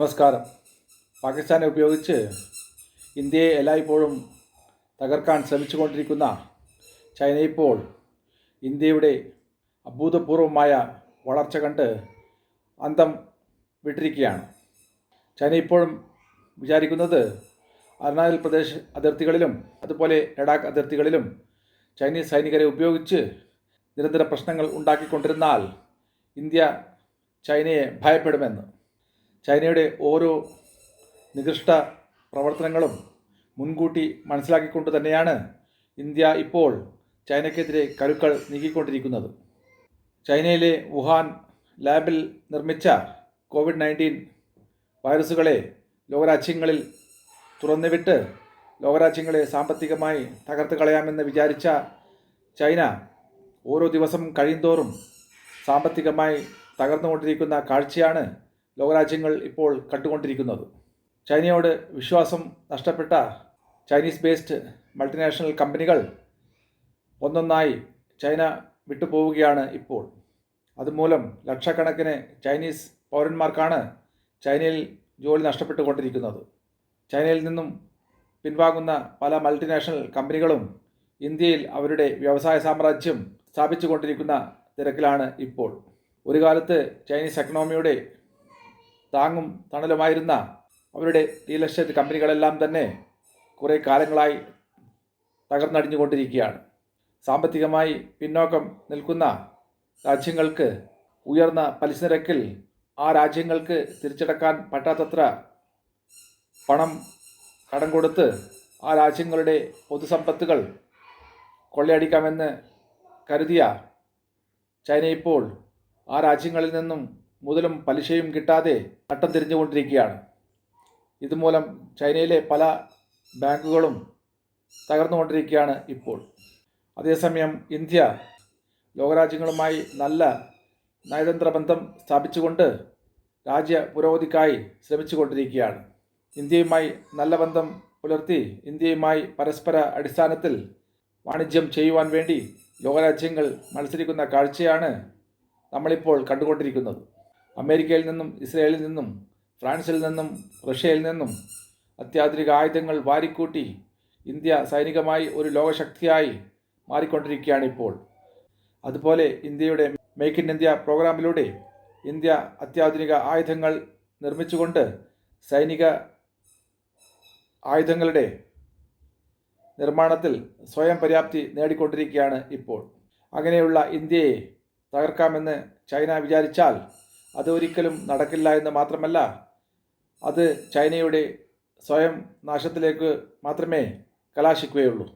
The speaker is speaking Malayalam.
നമസ്കാരം. പാകിസ്ഥാനെ ഉപയോഗിച്ച് ഇന്ത്യയെ എല്ലായ്പ്പോഴും തകർക്കാൻ ശ്രമിച്ചുകൊണ്ടിരിക്കുന്ന ചൈന ഇപ്പോൾ ഇന്ത്യയുടെ അഭൂതപൂർവമായ വളർച്ച കണ്ട് അന്തം വിട്ടിരിക്കുകയാണ്. ചൈന ഇപ്പോഴും വിചാരിക്കുന്നത് അരുണാചൽ പ്രദേശ് അതിർത്തികളിലും അതുപോലെ ലഡാക്ക് അതിർത്തികളിലും ചൈനീസ് സൈനികരെ ഉപയോഗിച്ച് നിരന്തര പ്രശ്നങ്ങൾ ഉണ്ടാക്കിക്കൊണ്ടിരുന്നാൽ ഇന്ത്യ ചൈനയെ ഭയപ്പെടുമെന്ന്. ചൈനയുടെ ഓരോ നികൃഷ്ട പ്രവർത്തനങ്ങളും മുൻകൂട്ടി മനസ്സിലാക്കിക്കൊണ്ട് തന്നെയാണ് ഇന്ത്യ ഇപ്പോൾ ചൈനയ്ക്കെതിരെ കരുക്കൾ നീക്കിക്കൊണ്ടിരിക്കുന്നത്. ചൈനയിലെ വുഹാൻ ലാബിൽ നിർമ്മിച്ച കോവിഡ് നയന്റീൻ വൈറസുകളെ ലോകരാജ്യങ്ങളിൽ തുറന്നുവിട്ട് ലോകരാജ്യങ്ങളെ സാമ്പത്തികമായി തകർത്ത് കളയാമെന്ന് വിചാരിച്ച ചൈന ഓരോ ദിവസം കഴിയുന്തോറും സാമ്പത്തികമായി തകർന്നുകൊണ്ടിരിക്കുന്ന കാഴ്ചയാണ് ലോകരാജ്യങ്ങൾ ഇപ്പോൾ കണ്ടുകൊണ്ടിരിക്കുന്നത്. ചൈനയോട് വിശ്വാസം നഷ്ടപ്പെട്ട ചൈനീസ് ബേസ്ഡ് മൾട്ടിനാഷണൽ കമ്പനികൾ ഒന്നൊന്നായി ചൈന വിട്ടുപോവുകയാണ് ഇപ്പോൾ. അതുമൂലം ലക്ഷക്കണക്കിന് ചൈനീസ് പൗരന്മാർക്കാണ് ചൈനയിൽ ജോലി നഷ്ടപ്പെട്ടുകൊണ്ടിരിക്കുന്നത്. ചൈനയിൽ നിന്നും പിൻവാങ്ങുന്ന പല മൾട്ടിനാഷണൽ കമ്പനികളും ഇന്ത്യയിൽ അവരുടെ വ്യവസായ സാമ്രാജ്യം സ്ഥാപിച്ചുകൊണ്ടിരിക്കുന്ന തിരക്കിലാണ് ഇപ്പോൾ. ഒരു കാലത്ത് ചൈനീസ് എക്കണോമിയുടെ താങ്ങും തണലുമായിരുന്ന അവരുടെ റിയൽ എസ്റ്റേറ്റ് കമ്പനികളെല്ലാം തന്നെ കുറേ കാലങ്ങളായി തകർന്നടിഞ്ഞുകൊണ്ടിരിക്കുകയാണ്. സാമ്പത്തികമായി പിന്നോക്കം നിൽക്കുന്ന രാജ്യങ്ങൾക്ക് ഉയർന്ന പലിശ നിരക്കിൽ ആ രാജ്യങ്ങൾക്ക് തിരിച്ചടക്കാൻ പറ്റാത്തത്ര പണം കടം കൊടുത്ത് ആ രാജ്യങ്ങളുടെ പൊതുസമ്പത്തുകൾ കൊള്ളയടിക്കാമെന്ന് കരുതിയ ചൈന ഇപ്പോൾ ആ രാജ്യങ്ങളിൽ നിന്നും മുതലും പലിശയും കിട്ടാതെ നട്ടം തിരിഞ്ഞുകൊണ്ടിരിക്കുകയാണ്. ഇതുമൂലം ചൈനയിലെ പല ബാങ്കുകളും തകർന്നുകൊണ്ടിരിക്കുകയാണ് ഇപ്പോൾ. അതേസമയം ഇന്ത്യ ലോകരാജ്യങ്ങളുമായി നല്ല നയതന്ത്ര ബന്ധം സ്ഥാപിച്ചുകൊണ്ട് രാജ്യ പുരോഗതിക്കായി ശ്രമിച്ചുകൊണ്ടിരിക്കുകയാണ്. ഇന്ത്യയുമായി നല്ല ബന്ധം പുലർത്തി ഇന്ത്യയുമായി പരസ്പര അടിസ്ഥാനത്തിൽ വാണിജ്യം ചെയ്യുവാൻ വേണ്ടി ലോകരാജ്യങ്ങൾ മത്സരിക്കുന്ന കാഴ്ചയാണ് നമ്മളിപ്പോൾ കണ്ടുകൊണ്ടിരിക്കുന്നത്. അമേരിക്കയിൽ നിന്നും ഇസ്രയേലിൽ നിന്നും ഫ്രാൻസിൽ നിന്നും റഷ്യയിൽ നിന്നും അത്യാധുനിക ആയുധങ്ങൾ വാരിക്കൂട്ടി ഇന്ത്യ സൈനികമായി ഒരു ലോകശക്തിയായി മാറിക്കൊണ്ടിരിക്കുകയാണ് ഇപ്പോൾ. അതുപോലെ ഇന്ത്യയുടെ മേക്ക് ഇൻ ഇന്ത്യ പ്രോഗ്രാമിലൂടെ ഇന്ത്യ അത്യാധുനിക ആയുധങ്ങൾ നിർമ്മിച്ചുകൊണ്ട് സൈനിക ആയുധങ്ങളുടെ നിർമ്മാണത്തിൽ സ്വയം പര്യാപ്തി നേടിക്കൊണ്ടിരിക്കുകയാണ് ഇപ്പോൾ. അങ്ങനെയുള്ള ഇന്ത്യയെ തകർക്കാമെന്ന് ചൈന വിചാരിച്ചാൽ അത് ഒരിക്കലും നടക്കില്ല എന്ന് മാത്രമല്ല അത് ചൈനയുടെ സ്വയം നാശത്തിലേക്ക് മാത്രമേ കലാശിക്കുകയുള്ളൂ.